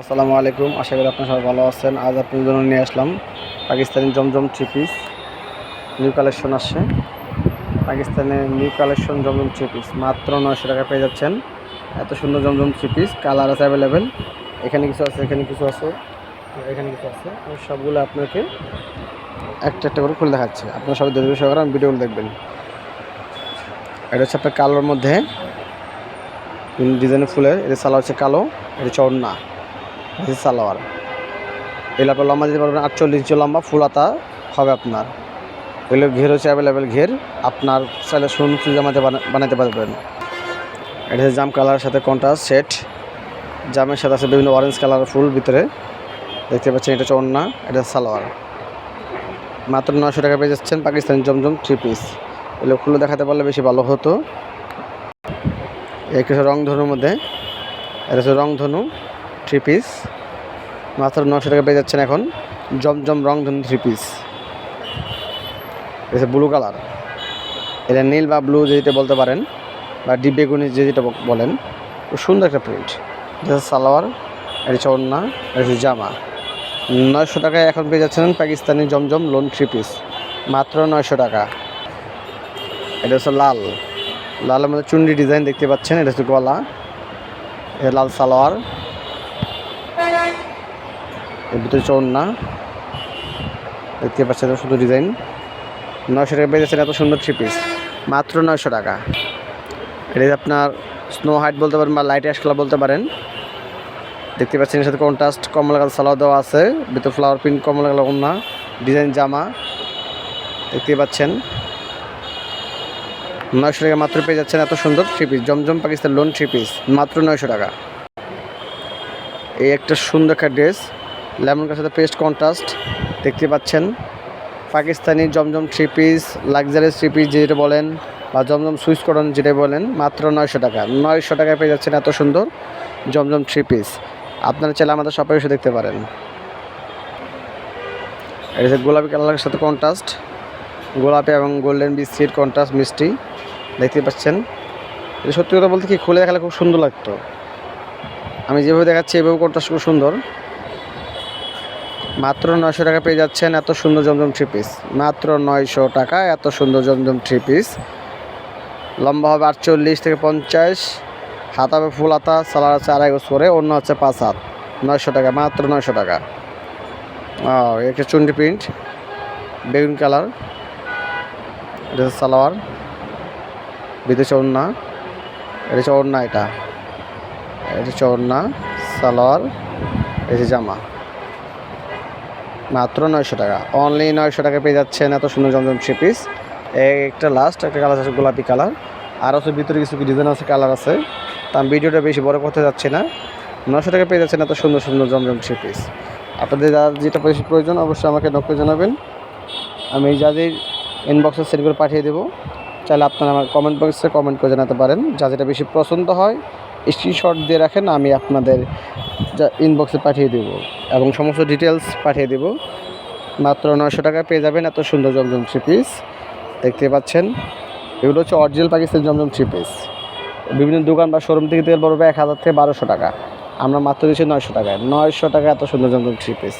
আসসালামু আলাইকুম। আশা করি আপনার সবাই ভালো আছেন। আজ আপনাদের জন্য নিয়ে আসলাম Pakistani Zamzam three piece. New collection আসছে। পাকিস্তানের new collection Zamzam three piece. মাত্র নয়শো টাকা পেয়ে যাচ্ছেন। এত সুন্দর জমজম থ্রি পিস। কালার আছে অ্যাভেলেবেল এখানে কিছু আছে, এখানে কিছু আছে, এখানে কিছু আছে। আমি সবগুলো আপনাকে একটা একটা করে খুলে দেখাচ্ছি। আপনার সবাই দেখবে সহকারে আমি ভিডিওগুলো দেখবেন। এটা হচ্ছে আপনার কালোর মধ্যে, ডিজাইনের ফুলের, এটা সালা হচ্ছে কালো, এটা চড়না হচ্ছে সালোয়ার। এগুলো আপনার লম্বা দিতে পারবেন, আটচল্লিশ ইঞ্চি লম্বা ফুলাতা হবে আপনার। এগুলো ঘের হচ্ছে অ্যাভেলেবেল ঘের, আপনার চাইলে সুন্দর জামাতে বানা- বানাতে পারবেন। এটা হচ্ছে জাম কালারের সাথে কন্ট্রাস্ট সেট জামের সাথে আছে বিভিন্ন অরেঞ্জ কালারের ফুল ভিতরে। দেখতে পাচ্ছেন, এটা হচ্ছে ওড়না, এটা সালোয়ার। মাত্র নশো টাকা পেয়ে যাচ্ছেন পাকিস্তানি জমজম থ্রি পিস এগুলো খুলে দেখাতে পারলে বেশি ভালো হতো। একটা রংধনুর মধ্যে, এটা হচ্ছে রংধনু। Three piece. মাত্র নশো টাকা পেয়ে যাচ্ছেন এখন। জমজম রংধনু থ্রি পিস। এটা ব্লু কালার। এটা নীল বা ব্লু যেটা বলতে পারেন, বা ডিপ বেগুনি যে যেটা বলেন। সুন্দর একটা প্রিন্ট। এটা সালোয়ার, এটা হচ্ছে ওড়না, এটা হচ্ছে জামা। নয়শো টাকায় এখন পেয়ে যাচ্ছেন Pakistani Zamzam lawn three piece. মাত্র নয়শো টাকা। এটা হচ্ছে লাল। লালের মধ্যে চুন্ডি ডিজাইন দেখতে পাচ্ছেন, এটা হচ্ছে গলা। এটা লাল সালোয়ার। এর ভিতরে চোরনা দেখতে পাচ্ছেন সুন্দর ডিজাইন নয়শো টাকা পেয়েছেন এত সুন্দর থ্রি পিস মাত্র নয়শো টাকা। এটা আপনার স্নো হাইট বলতে পারেন বা লাইট অ্যাশ কালার বলতে পারেন। দেখতে পাচ্ছেন এর সাথে কন্ট্রাস্ট কমলা কালার সালোয়ার দেওয়া আছে। ভিতরে ফ্লাওয়ার প্রিন্ট কমলা কালার ওড়না ডিজাইন জামা। দেখতে পাচ্ছেন। নয়শো টাকা মাত্র পেয়ে যাচ্ছেন, এত সুন্দর three piece Zamzam Pakistan lawn three piece মাত্র নয়শো টাকা। এই একটা সুন্দর একটা ড্রেস লেমন কার সাথে পেস্ট কন্ট্রাস্ট দেখতে পাচ্ছেন। Pakistani Zamzam three piece luxurious three piece যেটা বলেন, বা জমজম সুইচ করন যেটা বলেন, মাত্র নয়শো টাকা। নয়শো টাকায় পেয়ে যাচ্ছেন এত সুন্দর জমজম থ্রি পিস আপনারা চাইলে আমাদের শপে এসে দেখতে পারেন। এটা গোলাপি কালারের সাথে কন্ট্রাস্ট গোলাপি এবং গোল্ডেন বিস্কিট কন্ট্রাস্ট মিষ্টি দেখতে পাচ্ছেন। সত্যি কথা বলতে কি, খুলে দেখালে খুব সুন্দর লাগতো। আমি যেভাবে দেখাচ্ছি, এভাবে কন্ট্রাস্ট খুব সুন্দর। মাত্র নয়শো টাকা পেয়ে যাচ্ছেন এত সুন্দর জমজম থ্রি পিস মাত্র নয়শো টাকা এত সুন্দর জমজম থ্রি পিস লম্বা হবে আটচল্লিশ থেকে পঞ্চাশ, হাত হবে ফুল হাতা সালার আছে আড়াই গোছ করে অন্য হচ্ছে পাঁচ হাত। নয়শো টাকা, মাত্র নয়শো টাকা। একটা চুন্ডি প্রিন্ট বেগুন কালার, এটা সালোয়ার বিদেশে ওড়না, এটা হচ্ছে ওড়না এটা। এটা হচ্ছে ওড়না, সালোয়ার, এটা জামা। মাত্র নয়শো টাকা। অনলি নয়শো টাকা পেয়ে যাচ্ছেন এত সুন্দর জমজম থ্রি পিস একটা লাস্ট একটা কালার আছে গোলাপি কালার আর হচ্ছে ভিতরে কিছু ডিজাইন আছে কালার আছে। তা ভিডিওটা বেশি বড় করতে যাচ্ছি না। নশো টাকা পেয়ে যাচ্ছেন এত সুন্দর সুন্দর জমজম থ্রি পিস আপনাদের যার যেটা বেশি প্রয়োজন, অবশ্যই আমাকে নকলে জানাবেন। আমি যাদের ইনবক্সে সেন্ড করে পাঠিয়ে দেবো। চাইলে আপনারা আমার কমেন্ট বক্সে কমেন্ট করে জানাতে পারেন। যা যেটা বেশি পছন্দ হয় স্ক্রিনশট দিয়ে রাখেন, আমি আপনাদের যা ইনবক্সে পাঠিয়ে দেব এবং সমস্ত ডিটেলস পাঠিয়ে দেব। মাত্র নয়শো টাকায় পেয়ে যাবেন এত সুন্দর জমজম থ্রি পিস দেখতে পাচ্ছেন, এগুলো হচ্ছে original Pakistan Zamzam three piece বিভিন্ন দোকান বা শোরুম থেকে তেল পড়বে এক হাজার থেকে বারোশো টাকা। আমরা মাত্র দিচ্ছি নয়শো টাকায়। নয়শো টাকা এত সুন্দর জমজম থ্রি পিস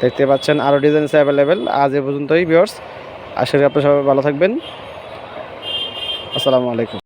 দেখতে পাচ্ছেন আরও ডিজাইন অ্যাভেলেবেল আজ এ পর্যন্তই বিয়ার্স আশা করি আপনার সবাই ভালো থাকবেন। আসসালামু আলাইকুম।